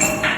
Bye.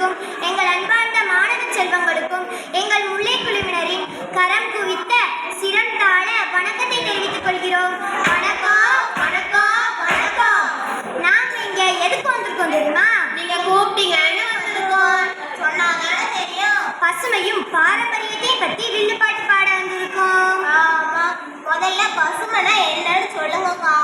பெருமக்களுக்கும் எங்கள் அன்பார்ந்த மாணவ செல்வங்களுக்கும் எங்கள் முல்லை குழுவினரின் கரம் குவித்த சிரம் தாழ வணக்கத்தை தெரிவித்துக் கொள்கிறோம். வணக்கம் வணக்கம் வணக்கம் நாங்க இங்க எதுக்கு வந்திருக்கோம் தெரியுமா? நீங்க கூப்பிட்டீங்கன்னு வந்திருக்கோம்? சொன்னாங்க. தெரியும். பசுமையும் பாரம்பரியத்தையும் பத்தி வில்லுப்பாட்டு பாட வந்திருக்கோம். ஆமா. முதல்ல பசுமைனா என்னன்னு சொல்லுங்கக்கா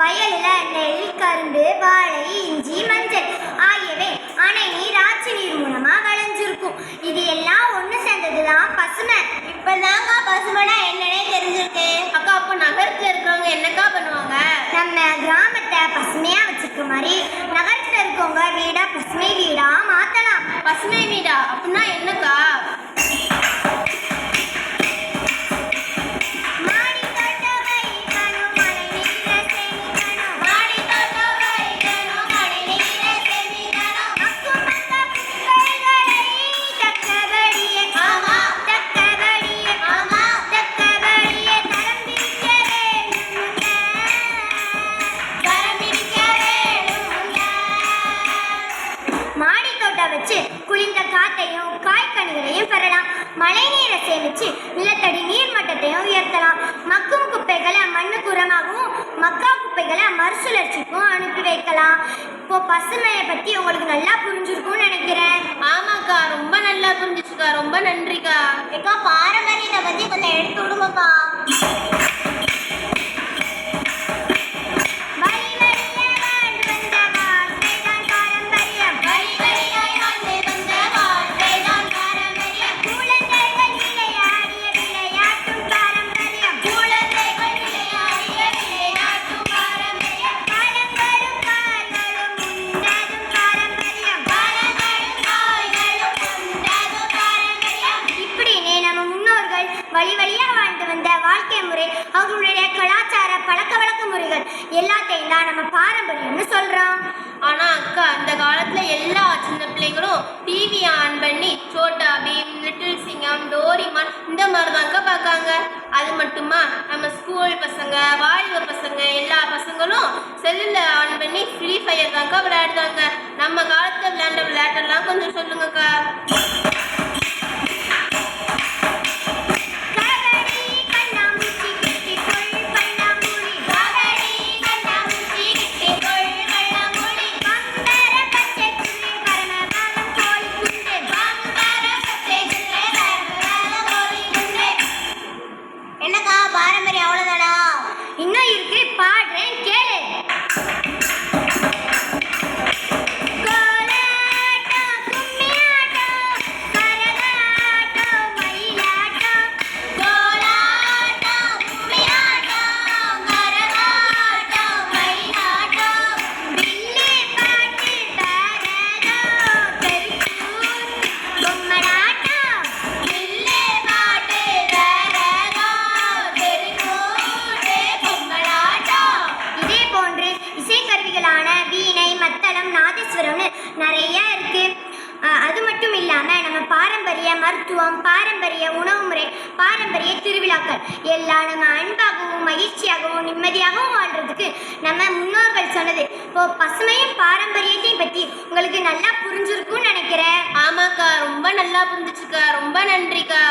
வயல்ல நெல் கரும்பு வாழை இஞ்சி மஞ்சள் ஆகியவை அணை நீர் ஆற்று நீர் மூலமா விளைஞ்சிருக்கும். இது எல்லாம் ஒண்ணு சேர்ந்ததுதான் பசுமை. இப்பதாங்க பசுமைனா என்னன்னே தெரிஞ்சிருக்கு. அக்கா அப்ப நகரத்துல இருக்கிறவங்க என்னக்கா பண்ணுவாங்க? நம்ம கிராமத்தை பசுமையா வச்சிருக்க மாதிரி நகரத்துல இருக்கவங்க வீடா பசுமை வீடா மாத்தலாம். பசுமை வீடா? அப்படின்னா என்னக்கா? குளிர்ந்த காத்தையும் காய்கனிகளையும் பெறலாம். மழை நீரை சேமிச்சு நிலத்தடி நீர் மட்டத்தையும் உயர்த்தலாம். மக்கும் குப்பைகளை மண்ணுக்கு உரமாகவும் மக்கா குப்பைகளை மறுசுழற்சிக்கும் அனுப்பி வைக்கலாம். இப்போ பசுமையை பத்தி உங்களுக்கு நல்லா புரிஞ்சிருக்கும்னு நினைக்கிறேன். ஆமாக்கா ரொம்ப நல்லா புரிஞ்சுச்சுக்கா. ரொம்ப நன்றிக்கா. ஏக்கா பாரம்பரியத்தை பத்தி கொஞ்சம் எடுத்து விடுங்கக்கா. வழக்க எல்லாத்தையும் தான் நம்ம பாரம்பரியம்னு சொல்றோம். ஆனா அக்கா அந்த காலத்துல எல்லா சின்ன பிள்ளைங்களும் டிவி ஆன் பண்ணி சோட்டா பீம் லிட்டில் சிங்கம் டோரிமான் இந்த மாதிரி தாங்க பார்க்காங்க. அது மட்டுமா நம்ம ஸ்கூல் பசங்க வாலிப பசங்க எல்லா பசங்களும் செல்லில் ஆன் பண்ணி ஃப்ரீ ஃபயர் தாங்க விளையாடுறாங்க. நம்ம காலத்துல விளையாண்ட விளையாட்டெல்லாம் கொஞ்சம் சொல்லுங்கக்கா. மருத்துவம் பாரம்பரிய உணவு முறை பாரம்பரிய திருவிழாக்கள். எல்லாம் நம்ம அன்பாகவும் மகிழ்ச்சியாகவும் நிம்மதியாகவும் வாழ்றதுக்கு நம்ம முன்னோர்கள் சொன்னது. இப்போ பசுமையும் பாரம்பரியத்தையும் பற்றி உங்களுக்கு நல்லா புரிஞ்சிருக்கும்னு நினைக்கிறேன். ஆமாக்கா ரொம்ப நல்லா புரிஞ்சுச்சுக்கா. ரொம்ப நன்றிக்கா.